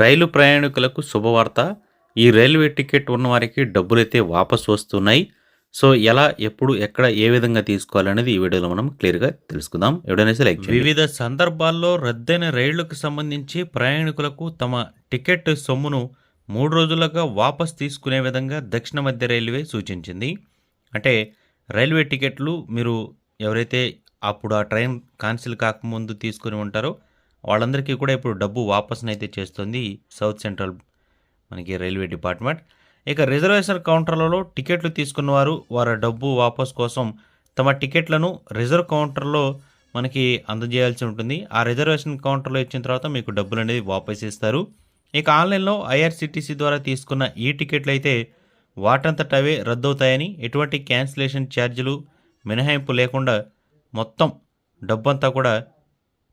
రైలు ప్రయాణికులకు శుభవార్త. ఈ రైల్వే టికెట్ ఉన్నవారికి డబ్బులైతే వాపస్ వస్తున్నాయి. సో ఎలా ఎప్పుడు ఎక్కడ ఏ విధంగా తీసుకోవాలనేది ఈ వీడియోలో మనం క్లియర్గా తెలుసుకుందాం. ఎవడైనా లైక్ వివిధ సందర్భాల్లో రద్దైన రైళ్ళకు సంబంధించి ప్రయాణికులకు తమ టికెట్ సొమ్మును మూడు రోజులుగా వాపస్ తీసుకునే విధంగా దక్షిణ మధ్య రైల్వే సూచించింది. అంటే రైల్వే టికెట్లు మీరు ఎవరైతే అప్పుడు ఆ ట్రైన్ కాన్సిల్ కాకముందు తీసుకుని ఉంటారో వాళ్ళందరికీ కూడా ఇప్పుడు డబ్బు వాపసునైతే చేస్తుంది సౌత్ సెంట్రల్ మనకి రైల్వే డిపార్ట్మెంట్. ఇక రిజర్వేషన్ కౌంటర్లలో టికెట్లు తీసుకున్న వారు వారి డబ్బు వాపస్ కోసం తమ టికెట్లను రిజర్వ్ కౌంటర్లో మనకి అందజేయాల్సి ఉంటుంది. ఆ రిజర్వేషన్ కౌంటర్లో ఇచ్చిన తర్వాత మీకు డబ్బులు అనేది వాపస్ ఇస్తారు. ఇక ఆన్లైన్లో ఐఆర్సిటీసీ ద్వారా తీసుకున్న ఈ టికెట్లు అయితే వాటంతట అవే రద్దవుతాయని ఎటువంటి క్యాన్సిలేషన్ ఛార్జీలు మినహాయింపు లేకుండా మొత్తం డబ్బంతా కూడా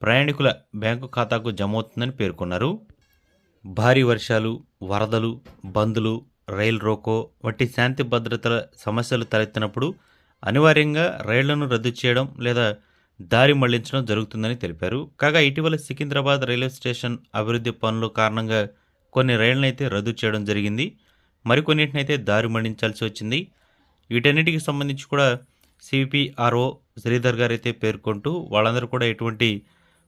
ప్రయాణికుల బ్యాంకు ఖాతాకు జమ అవుతుందని పేర్కొన్నారు. భారీ వర్షాలు వరదలు బంద్లు రైల్ రోకో వంటి శాంతి భద్రతల సమస్యలు తలెత్తినప్పుడు అనివార్యంగా రైళ్ళను రద్దు చేయడం లేదా దారి మళ్ళించడం జరుగుతుందని తెలిపారు. కాగా ఇటీవల సికింద్రాబాద్ రైల్వే స్టేషన్ అభివృద్ధి పనుల కారణంగా కొన్ని రైళ్ళను అయితే రద్దు చేయడం జరిగింది. మరికొన్నిటినైతే దారి మళ్ళించాల్సి వచ్చింది. వీటన్నిటికి సంబంధించి కూడా సిపిఆర్ఓ శ్రీధర్ గారు అయితే పేర్కొంటూ వాళ్ళందరూ కూడా ఎటువంటి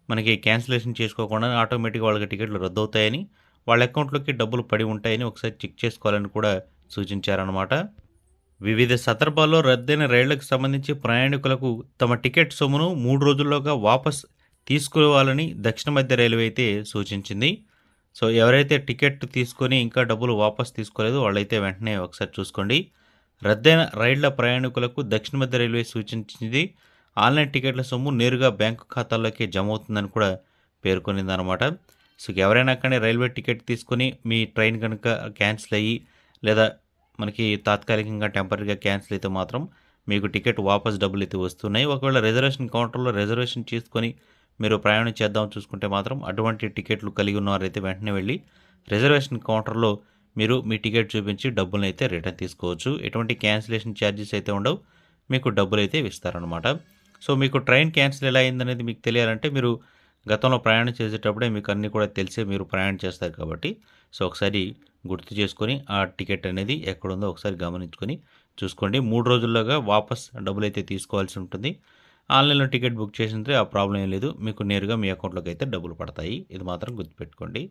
మనకి క్యాన్సిలేషన్ చేసుకోకుండా ఆటోమేటిక్గా వాళ్ళకి టికెట్లు రద్దు అవుతాయని వాళ్ళ అకౌంట్లోకి డబ్బులు పడి ఉంటాయని ఒకసారి చెక్ చేసుకోవాలని కూడా సూచించారనమాట వివిధ సందర్భాల్లో రద్దైన రైళ్ళకు సంబంధించి ప్రయాణికులకు తమ టికెట్ సొమ్మును మూడు రోజుల్లోగా వాపస్ తీసుకోవాలని దక్షిణ మధ్య రైల్వే అయితే సూచించింది. సో ఎవరైతే టికెట్ తీసుకొని ఇంకా డబ్బులు వాపస్ తీసుకోలేదో వాళ్ళైతే వెంటనే ఒకసారి చూసుకోండి. రద్దైన రైళ్ళ ప్రయాణికులకు దక్షిణ మధ్య రైల్వే సూచించింది. ఆన్లైన్ టికెట్ల సొమ్ము నేరుగా బ్యాంకు ఖాతాల్లోకి జమ అవుతుందని కూడా పేర్కొనిందనమాట సో ఎవరైనా కానీ రైల్వే టికెట్ తీసుకొని మీ ట్రైన్ కనుక క్యాన్సిల్ అయ్యి లేదా మనకి తాత్కాలికంగా టెంపరీగా క్యాన్సిల్ అయితే మాత్రం మీకు టికెట్ వాపస్ డబ్బులు అయితే వస్తున్నాయి. ఒకవేళ రిజర్వేషన్ కౌంటర్లో రిజర్వేషన్ చేసుకొని మీరు ప్రయాణం చేద్దాం చూసుకుంటే మాత్రం అటువంటి టికెట్లు కలిగి ఉన్నవారైతే వెంటనే వెళ్ళి రిజర్వేషన్ కౌంటర్లో మీరు మీ టికెట్ చూపించి డబ్బులను అయితే రిటర్న్ తీసుకోవచ్చు. ఎటువంటి క్యాన్సిలేషన్ ఛార్జెస్ అయితే ఉండవు. మీకు డబ్బులు అయితే ఇస్తారనమాట సో మీకు ట్రైన్ క్యాన్సిల్ ఎలా అయిందనేది మీకు తెలియాలంటే మీరు గతంలో ప్రయాణం చేసేటప్పుడే మీకు అన్నీ కూడా తెలిసే మీరు ప్రయాణం చేస్తారు కాబట్టి. సో ఒకసారి గుర్తు చేసుకొని ఆ టికెట్ అనేది ఎక్కడుందో ఒకసారి గమనించుకొని చూసుకోండి. మూడు రోజుల్లోగా వాపస్ డబ్బులు అయితే తీసుకోవాల్సి ఉంటుంది. ఆన్లైన్లో టికెట్ బుక్ చేసింటే ఆ ప్రాబ్లం ఏం లేదు. మీకు నేరుగా మీ అకౌంట్లోకి అయితే డబ్బులు పడతాయి. ఇది మాత్రం గుర్తుపెట్టుకోండి.